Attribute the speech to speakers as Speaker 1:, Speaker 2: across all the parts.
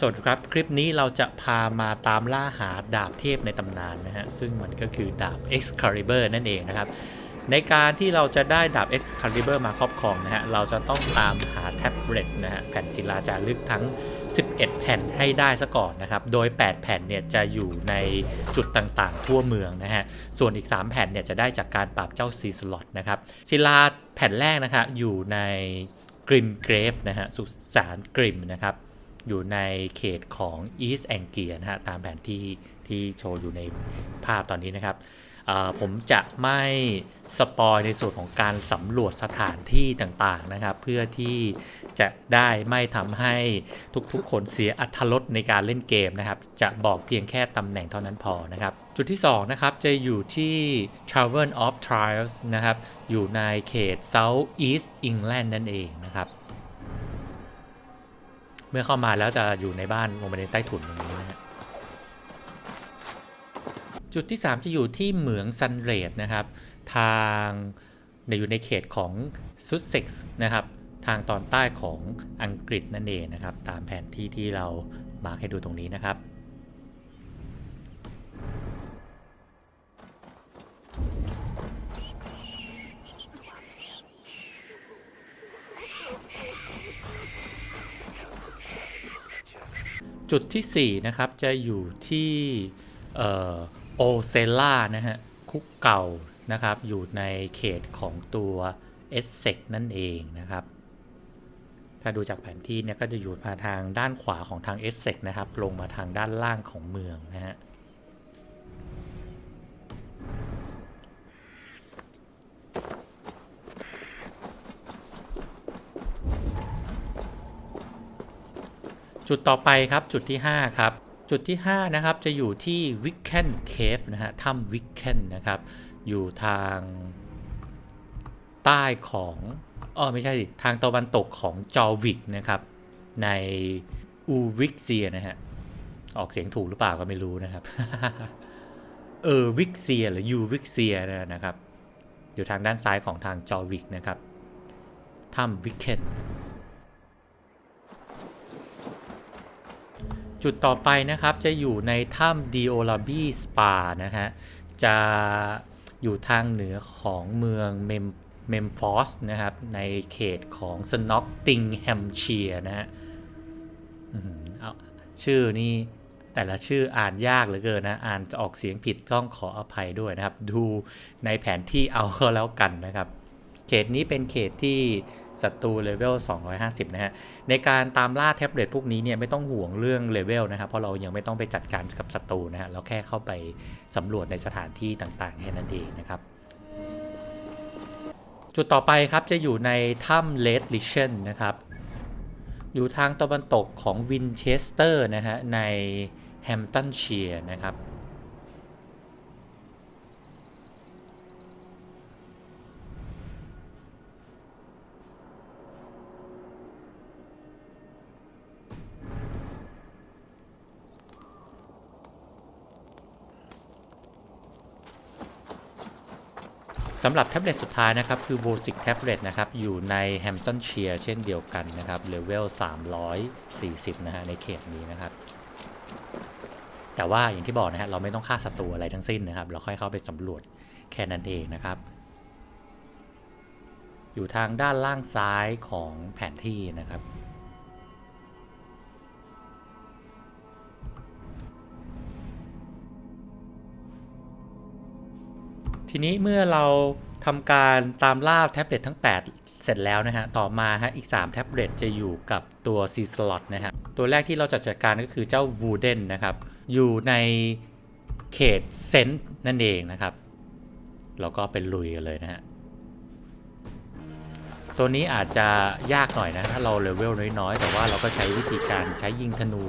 Speaker 1: สวัสดีครับ คลิปนี้เราจะพามาตามล่าหาดาบเทพในตำนานนะฮะ ซึ่งมันก็คือดาบ Excalibur นั่นเองนะครับ ในการที่เราจะได้ดาบ Excalibur มาครอบครองนะฮะ เราจะต้องตามหาแท็บเล็ตนะฮะ แผ่นศิลาจารึกทั้ง 11 แผ่นให้ได้ซะก่อนนะครับ โดย 8 แผ่นเนี่ยจะอยู่ในจุดต่างๆ ทั่วเมืองนะฮะ ส่วนอีก 3 แผ่นเนี่ยจะได้จากการปราบเจ้าซีสลอตนะครับ ศิลาแผ่นแรกนะครับอยู่ในกริมเกรฟนะฮะ สุสานกริมนะครับ อยู่ในเขตของ East Anglia นะฮะตามแผนที่ที่โชว์อยู่ในภาพตอนนี้นะครับผมจะไม่สปอยในส่วนของการสำรวจสถานที่ต่างๆนะครับ เพื่อที่จะได้ไม่ทำให้ทุกๆ คนเสียอัธรสในการเล่นเกมนะครับ จะบอกเพียงแค่ตำแหน่งเท่านั้นพอนะครับ จุดที่2นะครับจะอยู่ที่ Tavern of Trials นะครับ อยู่ในเขต South East England นั่นเองนะครับ มื่อเข้ามาแล้วจะอยู่ในบ้านลงไปในใต้ถุนตรงนี้นะฮะจุดที่ 3 จะอยู่ที่เหมืองซันเรดนะครับ ทางอยู่ในเขตของซุสเซ็กซ์นะครับ ทางตอนใต้ของอังกฤษนั่นเองนะครับ ตามแผนที่ที่เรามาร์คให้ดูตรงนี้นะครับ จุดที่ 4 นะครับ จะอยู่ที่โอเซล่านะฮะ คุกเก่านะครับ อยู่ในเขตของตัวเอสเซกนั่นเองนะครับ ถ้าดูจากแผนที่เนี่ยก็จะอยู่มาทางด้านขวาของทางเอสเซกนะครับ ลงมาทางด้านล่างของเมืองนะฮะ จุดต่อไปครับจุดที่ 5 ครับ จุดที่ 5 นะครับ จะอยู่ที่วิกเคนเคฟนะฮะถ้ำวิกเคนนะครับ อยู่ทางใต้ของอ๋อไม่ใช่สิทางตะวันตกของจอวิกนะครับ ในอูวิกเซียนะฮะ ออกเสียงถูกหรือเปล่าก็ไม่รู้นะครับ เออวิกเซียหรือยูวิกเซียนะครับ อยู่ทางด้านซ้ายของทางจอวิกนะครับถ้ำวิกเคน จุดต่อไปนะครับจะอยู่ในถ้ำดิโอลาบีสปานะฮะจะอยู่ทางเหนือของเมืองเมมเมมฟอสนะครับ ในเขตของสน็อกติงแฮมเชียนะฮะเอาชื่อนี่แต่ละชื่ออ่านยากเหลือเกินนะ อ่านจะออกเสียงผิดต้องขออภัยด้วยนะครับ ดูในแผนที่เอาก็แล้วกันนะครับ เขตนี้เป็นเขตที่ศัตรูเลเวล 250 นะฮะ ในการตามล่าแท็บเล็ตพวกนี้เนี่ยไม่ต้องห่วงเรื่องเลเวลนะครับ เพราะเรายังไม่ต้องไปจัดการกับศัตรูนะฮะ เราแค่เข้าไปสำรวจในสถานที่ต่างๆแค่นั้นเองนะครับ จุดต่อไปครับจะอยู่ในถ้ำเลดลิเชนนะครับ อยู่ทางตะวันตกของวินเชสเตอร์นะฮะในแฮมตันเชียร์นะครับ สำหรับแท็บเล็ตสุดท้ายนะครับ คือ v o s i c แท็บเล็ตนะครับ อยู่ใน h a m p t o n s h i r e เช่นเดียวกันนะครับเลเวล340 นะฮะในเขตนี้นะครับ แต่ว่าอย่างที่บอกนะฮะเราไม่ต้องฆ่าศัตรูอะไรทั้งสิ้นนะครับ เราค่อยเข้าไปสำรวจแค่นั้นเองนะครับ อยู่ทางด้านล่างซ้ายของแผนที่นะครับ ทีนี้เมื่อเราทำการตามล่าแท็บเล็ตทั้ง 8 เสร็จแล้วนะฮะ ต่อมาฮะอีก 3 แท็บเล็ตจะอยู่กับตัว C slot นะฮะ ตัวแรกที่เราจะจัดการก็คือเจ้า Wooden นะครับ อยู่ในเขตเซนต์นั่นเองนะครับ เราก็เป็นลุยกันเลยนะฮะ ตัวนี้อาจจะยากหน่อยนะ ถ้าเราเลเวลน้อยๆ แต่ว่าเราก็ใช้วิธีการใช้ยิงธนู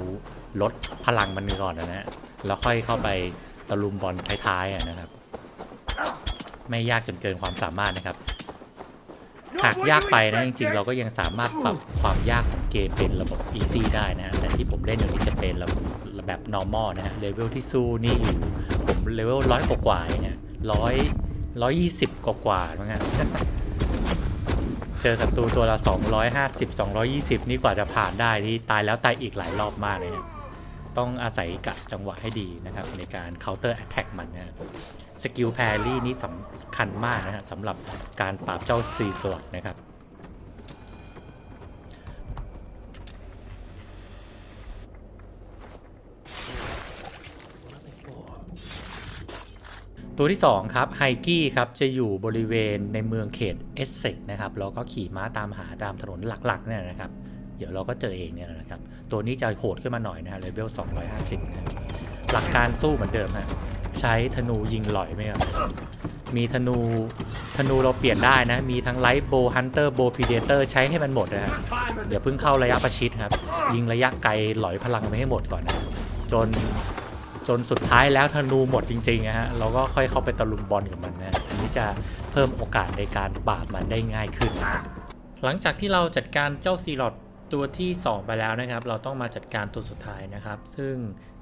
Speaker 1: ลดพลังมันก่อนนะฮะ แล้วค่อยเข้าไปตะลุมบอลท้ายๆนะครับ ไม่ยากจนเกินความสามารถนะครับ หากยากไปนะจริงๆ เราก็ยังสามารถปรับความยากของเกมเป็นระบบ easy ได้นะฮะแต่ที่ผมเล่นอยู่นี้จะเป็นระบบแบบ normal นะฮะเลเวลที่สู้นี่อยู่ ผมเลเวลร้อยกว่าๆเองอะร้อยร้อยยี่สิบกว่าๆมั้งฮะเจอศัตรูตัวละ 250 220 นี่กว่าจะผ่านได้นี่ตายแล้วตายอีกหลายรอบมากเลยนะ ต้องอาศัยกะจังหวะให้ดีนะครับ ในการ counter attack มันนะครับสกิลแพรี่นี่สำคัญมากนะฮะสำหรับการปราบเจ้าซีสลัดนะครับตัวที่ 2 ครับไฮกี้ครับจะอยู่บริเวณในเมืองเขตเอสเซ็กนะครับแล้วก็ขี่ม้าตามหาตามถนนหลักๆเนี่ยนะครับ เดี๋ยวเราก็เจอเองเนี่ยนะครับ ตัวนี้จะโหดขึ้นมาหน่อยนะฮะเลเวล250นะหลักการสู้เหมือนเดิมฮะใช้ธนูยิงหล่อยไหมครับมีธนูธนูเราเปลี่ยนได้นะ มีทั้งไลท์โบฮันเตอร์โบพีเดเตอร์ใช้ให้มันหมดนะฮะอย่าเพิ่งเข้าระยะประชิดครับ ยิงระยะไกลหลอยพลังไปให้หมดก่อนนะจนจนสุดท้ายแล้วธนูหมดจริงๆนะฮะเราก็ค่อยเข้าไปตะลุมบอลกับมันนะอันนี้จะเพิ่มโอกาสในการปราบมันได้ง่ายขึ้น หลังจากที่เราจัดการเจ้าซีลอด ตัวที่ 2 ไปแล้วนะครับ เราต้องมาจัดการตัวสุดท้ายนะครับ ซึ่ง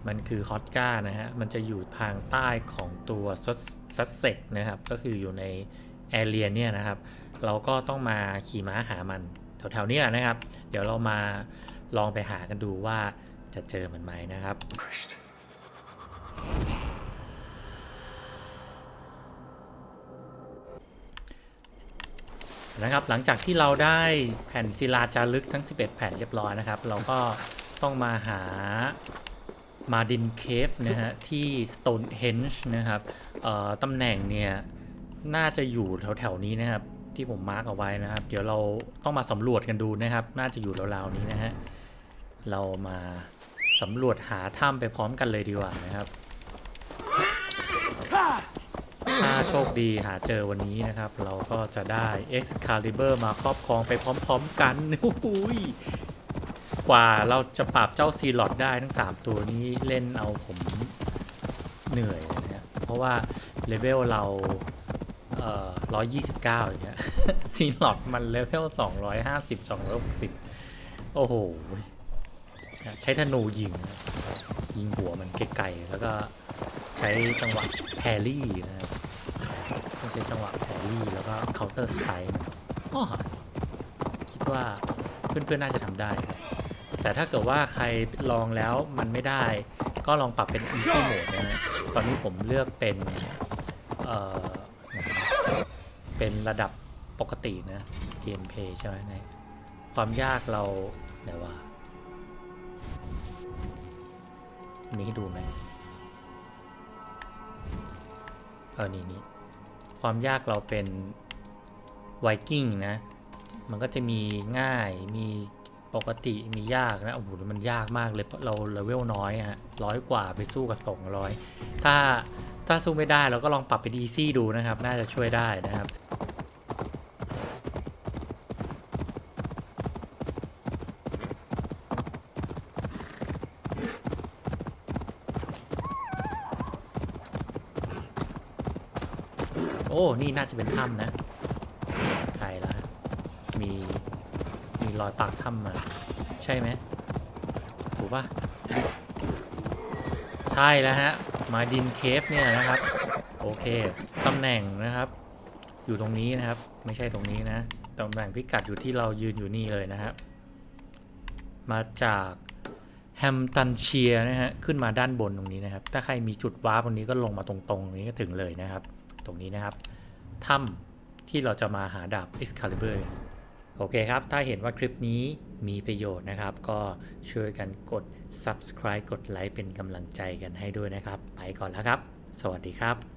Speaker 1: มันคือฮอตก้านะฮะ มันจะอยู่ทางใต้ของตัวซัสเซกนะครับ ก็คืออยู่ในแอเรียเนี่ยนะครับ เราก็ต้องมาขี่ม้าหามันแถวๆนี้แหละนะครับ เดี๋ยวเรามาลองไปหากันดูว่าจะเจอมันไหมนะครับ นะครับ หลังจากที่เราได้แผ่นศิลาจารึกทั้ง 11 แผ่นเรียบร้อยนะครับ เราก็ต้องมาหามาดินเคฟนะฮะที่ Stonehenge นะครับตำแหน่งเนี่ยน่าจะอยู่แถวๆนี้นะครับ ที่ผมมาร์กเอาไว้นะครับ เดี๋ยวเราต้องมาสำรวจกันดูนะครับ น่าจะอยู่ราวๆนี้นะฮะเรามาสำรวจหาถ้ำไปพร้อมกันเลยดีกว่านะครับ ถ้า โชคดีหาเจอวันนี้นะครับ เราก็จะได้ Excalibur มาครอบครองไปพร้อมๆกันโอ้โหยกว่าเราจะปราบเจ้าซีลอดได้ทั้ง 3 ตัวนี้เล่นเอาผมเหนื่อยเลยนะฮะเพราะว่าเลเวลเราเอ่อ129 อย่างเงี้ยซีลอดมันเลเวล 250 260 โอ้โห ใช้ธนูยิง ยิงหัวมันไกลๆ แล้วก็ใช้จังหวะแพรรี่นะครับต้องใช้จังหวะแพ รี่แล้วก็เคาน์เตอร์สไตล์อ๋อคิดว่าเพื่อนๆน่าจะทำได้ แต่ถ้าเกิดว่าใครลองแล้วมันไม่ได้ ก็ลองปรับเป็น easy mode นะฮะตอนนี้ผมเลือกเป็นเอ่อเป็นระดับปกตินะ gameplay ใช่ไหมในความยากเราไหนว่ามีให้ดูไหมเออนี่นี่ ความยากเราเป็นไวกิ้งนะ มันก็จะมีง่าย มีปกติ มียากนะ โอ้โห มันยากมากเลยเพราะเราเลเวลน้อยอะร้อยกว่าไปสู้กับสองร้อยถ้าถ้าสู้ไม่ได้เราก็ลองปรับเป็นอีซี่ดูนะครับ น่าจะช่วยได้นะครับ อ้นี่น่าจะเป็นถ้ำนะใช่แล้วฮะมีมีรอยปากถ้ำมา ใช่ไหมถูกปะใช่แล้วฮะมาดินเคฟเนี่ยนะครับ โอเคตำแหน่งนะครับ อยู่ตรงนี้นะครับ ไม่ใช่ตรงนี้นะตำแหน่งพิกัดอยู่ที่เรายืนอยู่นี่เลยนะครับมาจากแฮมตันเชียนะฮะขึ้นมาด้านบนตรงนี้นะครับ ถ้าใครมีจุดวาร์ปตรงนี้ก็ลงมาตรงๆตรงนี้ก็ถึงเลยนะครับ ตรงนี้นะครับถ้ำที่เราจะมาหาดาบ Excalibur โอเคครับ ถ้าเห็นว่าคลิปนี้มีประโยชน์นะครับ ก็ช่วยกันกด subscribe กดไลค์เป็นกำลังใจกันให้ด้วยนะครับ ไปก่อนแล้วครับ สวัสดีครับ